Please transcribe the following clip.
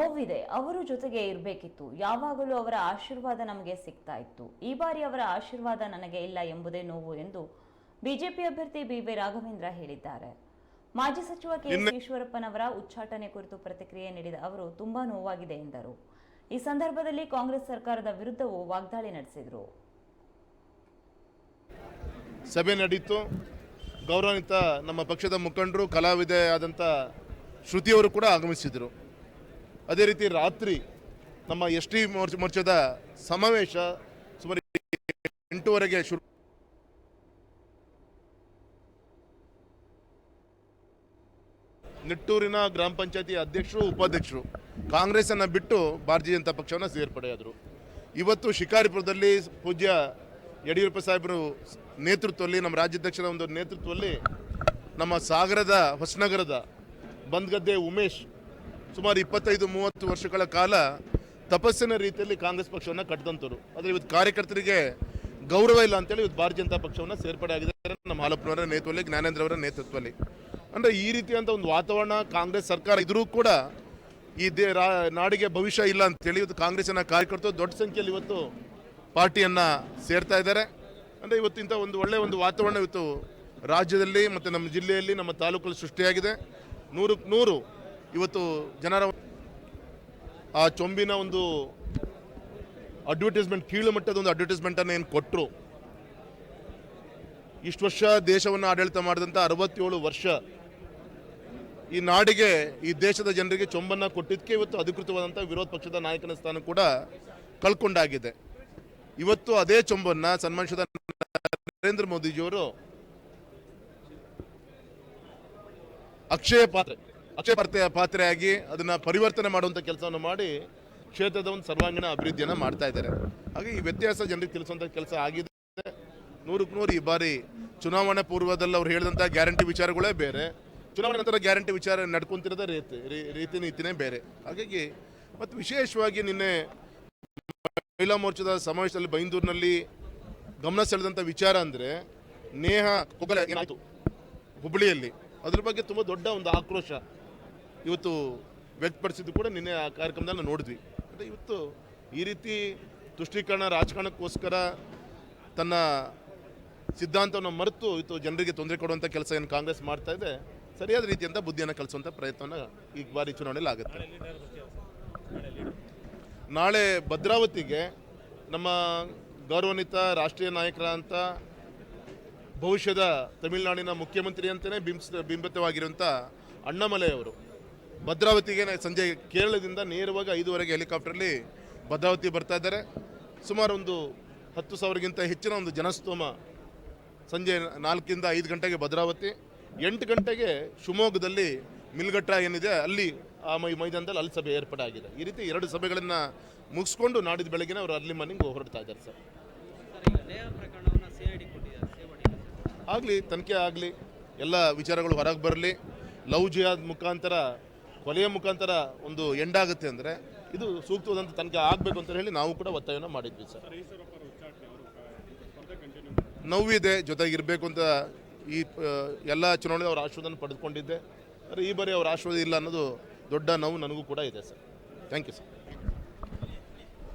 ನೋವಿದೆ ಅವರು ಜೊತೆಗೆ ಇರಬೇಕಿತ್ತು. ಯಾವಾಗಲೂ ಅವರ ಆಶೀರ್ವಾದ ನಮಗೆ ಸಿಗ್ತಾ ಇತ್ತು. ಈ ಬಾರಿ ಅವರ ಆಶೀರ್ವಾದ ನನಗೆ ಇಲ್ಲ ಎಂಬುದೇ ನೋವು ಎಂದು ಬಿಜೆಪಿ ಅಭ್ಯರ್ಥಿ ಬಿವಿ ರಾಘವೇಂದ್ರ ಹೇಳಿದ್ದಾರೆ. ಮಾಜಿ ಸಚಿವ ಕೆ ಎಸ್ ಈಶ್ವರಪ್ಪನವರ ಉಚ್ಚಾಟನೆ ಕುರಿತು ಪ್ರತಿಕ್ರಿಯೆ ನೀಡಿದ ಅವರು ತುಂಬಾ ನೋವಾಗಿದೆ ಎಂದರು. ಈ ಸಂದರ್ಭದಲ್ಲಿ ಕಾಂಗ್ರೆಸ್ ಸರ್ಕಾರದ ವಿರುದ್ಧವೂ ವಾಗ್ದಾಳಿ ನಡೆಸಿದರು. ಸಭೆ ನಡೀತು. ಗೌರವಾನ್ವಿತ ನಮ್ಮ ಪಕ್ಷದ ಮುಖಂಡರು ಕಲಾವಿದೆ ಆದಂಥ ಶ್ರುತಿಯವರು ಕೂಡ ಆಗಮಿಸಿದರು. ಅದೇ ರೀತಿ ರಾತ್ರಿ ನಮ್ಮ ಎಸ್ ಟಿ ಮೋರ್ಚ ಮೋರ್ಚಾದ ಸಮಾವೇಶ ಸುಮಾರು ಎಂಟೂವರೆಗೆ ಶುರು ನಿಟ್ಟೂರಿನ ಗ್ರಾಮ ಪಂಚಾಯತಿ ಅಧ್ಯಕ್ಷರು, ಉಪಾಧ್ಯಕ್ಷರು ಕಾಂಗ್ರೆಸ್ಸನ್ನು ಬಿಟ್ಟು ಭಾರತೀಯ ಜನತಾ ಪಕ್ಷವನ್ನು ಸೇರ್ಪಡೆಯಾದರು. ಇವತ್ತು ಶಿಕಾರಿಪುರದಲ್ಲಿ ಪೂಜ್ಯ ಯಡಿಯೂರಪ್ಪ ಸಾಹೇಬರು ನೇತೃತ್ವದಲ್ಲಿ, ನಮ್ಮ ರಾಜ್ಯಾಧ್ಯಕ್ಷರ ಒಂದು ನೇತೃತ್ವದಲ್ಲಿ ನಮ್ಮ ಸಾಗರದ ಹೊಸನಗರದ ಬಂದ್ಗದ್ದೆ ಉಮೇಶ್ ಸುಮಾರು ಇಪ್ಪತ್ತೈದು, ಮೂವತ್ತು ವರ್ಷಗಳ ಕಾಲ ತಪಸ್ಸಿನ ರೀತಿಯಲ್ಲಿ ಕಾಂಗ್ರೆಸ್ ಪಕ್ಷವನ್ನು ಕಟ್ಟಿದಂಥವ್ರು ಆದರೆ ಇವತ್ತು ಕಾರ್ಯಕರ್ತರಿಗೆ ಗೌರವ ಇಲ್ಲ ಅಂತೇಳಿ ಇವತ್ತು ಭಾರತೀಯ ಜನತಾ ಪಕ್ಷವನ್ನು ಸೇರ್ಪಡೆ ಆಗಿದ್ದಾರೆ ನಮ್ಮ ಹಾಲಪ್ಪನವರ ನೇತೃತ್ವದಲ್ಲಿ, ಜ್ಞಾನೇಂದ್ರ ಅವರ ನೇತೃತ್ವದಲ್ಲಿ. ಅಂದರೆ ಈ ರೀತಿಯಂಥ ಒಂದು ವಾತಾವರಣ ಕಾಂಗ್ರೆಸ್ ಸರ್ಕಾರ ಇದ್ರೂ ಕೂಡ ಈ ದೇ, ರಾ- ನಾಡಿಗೆ ಭವಿಷ್ಯ ಇಲ್ಲ ಅಂತೇಳಿ ಇವತ್ತು ಕಾಂಗ್ರೆಸ್ಸಿನ ಕಾರ್ಯಕರ್ತರು ದೊಡ್ಡ ಸಂಖ್ಯೆಯಲ್ಲಿ ಇವತ್ತು ಪಾರ್ಟಿಯನ್ನು ಸೇರ್ತಾ ಇದ್ದಾರೆ. ಅಂದರೆ ಇವತ್ತು ಇಂಥ ಒಂದು ಒಳ್ಳೆಯ ಒಂದು ವಾತಾವರಣ ಇವತ್ತು ರಾಜ್ಯದಲ್ಲಿ ಮತ್ತು ನಮ್ಮ ಜಿಲ್ಲೆಯಲ್ಲಿ, ನಮ್ಮ ತಾಲೂಕಲ್ಲಿ ಸೃಷ್ಟಿಯಾಗಿದೆ. ನೂರಕ್ಕೆ ನೂರು ಇವತ್ತು ಜನರ ಆ ಚೊಂಬಿನ ಒಂದು ಅಡ್ವರ್ಟೈಸ್ಮೆಂಟ್ ಕೀಳು ಮಟ್ಟದ ಒಂದು ಅಡ್ವರ್ಟೈಸ್ಮೆಂಟನ್ನು ಏನು ಕೊಟ್ಟರು ಇಷ್ಟು ವರ್ಷ ದೇಶವನ್ನು ಆಡಳಿತ ಮಾಡಿದಂಥ ಅರವತ್ತೇಳು ವರ್ಷ ಈ ನಾಡಿಗೆ, ಈ ದೇಶದ ಜನರಿಗೆ ಚೊಂಬನ್ನು ಕೊಟ್ಟಿದ್ದಕ್ಕೆ ಇವತ್ತು ಅಧಿಕೃತವಾದಂಥ ವಿರೋಧ ಪಕ್ಷದ ನಾಯಕನ ಸ್ಥಾನ ಕೂಡ ಕಳ್ಕೊಂಡಾಗಿದೆ. ಇವತ್ತು ಅದೇ ಚೊಂಬನ್ನು ಸನ್ಮಾನಿಸಿದ ನರೇಂದ್ರ ಮೋದಿಜಿಯವರು ಅಕ್ಷಯ ಪಾತ್ರೆ ಅಕ್ಷಯ ಪಾತ್ರೆ ಪಾತ್ರೆಯಾಗಿ ಅದನ್ನ ಪರಿವರ್ತನೆ ಮಾಡುವಂಥ ಕೆಲಸವನ್ನು ಮಾಡಿ ಕ್ಷೇತ್ರದ ಒಂದು ಸರ್ವಾಂಗೀಣ ಅಭಿವೃದ್ಧಿಯನ್ನು ಮಾಡ್ತಾ ಇದ್ದಾರೆ. ಹಾಗೆ ಈ ವ್ಯತ್ಯಾಸ ಜನರಿಗೆ ತಿಳಿಸುವಂಥ ಕೆಲಸ ಆಗಿದೆ. ನೂರಕ್ಕೆ ನೂರು ಈ ಬಾರಿ ಚುನಾವಣೆ ಪೂರ್ವದಲ್ಲಿ ಅವ್ರು ಹೇಳಿದಂಥ ಗ್ಯಾರಂಟಿ ವಿಚಾರಗಳೇ ಬೇರೆ. ಚುನಾವಣೆ ನಂತರ ಗ್ಯಾರಂಟಿ ವಿಚಾರ ನಡ್ಕೊಂತಿರೋದ ರೀತಿ ರೀತಿ ನೀತಿನೇ ಬೇರೆ. ಹಾಗಾಗಿ ಮತ್ತು ವಿಶೇಷವಾಗಿ ನಿನ್ನೆ ಮಹಿಳಾ ಮೋರ್ಚಾದ ಸಮಾವೇಶದಲ್ಲಿ ಬೈಂದೂರಿನಲ್ಲಿ ಗಮನ ಸೆಳೆದಂಥ ವಿಚಾರ ಅಂದರೆ ನೇಹ ಏನಾಯಿತು? ಹುಬ್ಬಳ್ಳಿಯಲ್ಲಿ ಅದ್ರ ಬಗ್ಗೆ ತುಂಬ ದೊಡ್ಡ ಒಂದು ಆಕ್ರೋಶ. ಇವತ್ತು ವ್ಯಕ್ತಪಡಿಸಿದ್ದು ಕೂಡ ನಿನ್ನೆ ಆ ಕಾರ್ಯಕ್ರಮದಲ್ಲಿ ನಾವು ನೋಡಿದ್ವಿ. ಅಂದರೆ ಇವತ್ತು ಈ ರೀತಿ ತುಷ್ಟೀಕರಣ, ರಾಜಕಾರಣಕ್ಕೋಸ್ಕರ ತನ್ನ ಸಿದ್ಧಾಂತವನ್ನು ಮರೆತು ಇವತ್ತು ಜನರಿಗೆ ತೊಂದರೆ ಕೊಡುವಂಥ ಕೆಲಸ ಏನು ಕಾಂಗ್ರೆಸ್ ಮಾಡ್ತಾ ಇದೆ, ಸರಿಯಾದ ರೀತಿಯಿಂದ ಬುದ್ಧಿಯನ್ನು ಕಲಿಸುವಂಥ ಪ್ರಯತ್ನ ಈ ಬಾರಿ ಚುನಾವಣೆಯಲ್ಲಿ ಆಗುತ್ತೆ. ನಾಳೆ ಭದ್ರಾವತಿಗೆ ನಮ್ಮ ಗೌರವಾನ್ವಿತ ರಾಷ್ಟ್ರೀಯ ನಾಯಕರಾದಂಥ ಭವಿಷ್ಯದ ತಮಿಳುನಾಡಿನ ಮುಖ್ಯಮಂತ್ರಿ ಅಂತಲೇ ಬಿಂಬಿಸ್ ಬಿಂಬಿತವಾಗಿರುವಂಥ ಅಣ್ಣಾಮಲೈ ಅವರು. ಭದ್ರಾವತಿಗೆ ಸಂಜೆ ಕೇರಳದಿಂದ ನೇರವಾಗಿ ಐದುವರೆಗೆ ಹೆಲಿಕಾಪ್ಟರ್ಲಿ ಭದ್ರಾವತಿ ಬರ್ತಾ ಇದ್ದಾರೆ. ಸುಮಾರು ಒಂದು ಹತ್ತು ಸಾವಿರಗಿಂತ ಹೆಚ್ಚಿನ ಒಂದು ಜನಸ್ತೋಮ ಸಂಜೆ ನಾಲ್ಕಿಂದ ಐದು ಗಂಟೆಗೆ ಭದ್ರಾವತಿ, ಎಂಟು ಗಂಟೆಗೆ ಶಿವಮೊಗ್ಗದಲ್ಲಿ ಮಿಲ್ಗಟ್ಟ ಏನಿದೆ ಅಲ್ಲಿ ಆ ಮೈ ಮೈದಾನದಲ್ಲಿ ಅಲ್ಲಿ ಸಭೆ ಏರ್ಪಾಡಾಗಿದೆ ಈ ರೀತಿ ಎರಡು ಸಭೆಗಳನ್ನು ಮುಗಿಸ್ಕೊಂಡು ನಾಡಿದ ಬೆಳಗ್ಗೆ ಅವರು ಅರ್ಲಿ ಮಾರ್ನಿಂಗ್ ಹೊರಡ್ತಾ ಇದ್ದಾರೆ ಸರ್. ಆಗಲಿ, ತನಿಖೆ ಆಗಲಿ, ಎಲ್ಲ ವಿಚಾರಗಳು ಹೊರಗೆ ಬರಲಿ. ಲವ್ ಜಿಯಾದ್ ಮುಖಾಂತರ ಕೊಲೆಯ ಮುಖಾಂತರ ಒಂದು ಎಂಡಾಗುತ್ತೆ ಅಂದರೆ ಇದು ಸೂಕ್ತವಾದಂಥ ತನಿಖೆ ಆಗಬೇಕು ಅಂತ ಹೇಳಿ ನಾವು ಕೂಡ ಒತ್ತಾಯವನ್ನು ಮಾಡಿದ್ವಿ ಸರ್. ನೋವಿದೆ, ಜೊತೆಗಿರಬೇಕು ಅಂತ ಈ ಎಲ್ಲ ಚುನಾವಣೆ ಅವರ ಆಶೀರ್ವಾದನ ಪಡೆದುಕೊಂಡಿದ್ದೆ. ಆದರೆ ಈ ಬಾರಿ ಅವರ ಆಶೀರ್ವಾದ ಇಲ್ಲ ಅನ್ನೋದು ದೊಡ್ಡ ನೋವು ನನಗೂ ಕೂಡ ಇದೆ ಸರ್. Thank you sir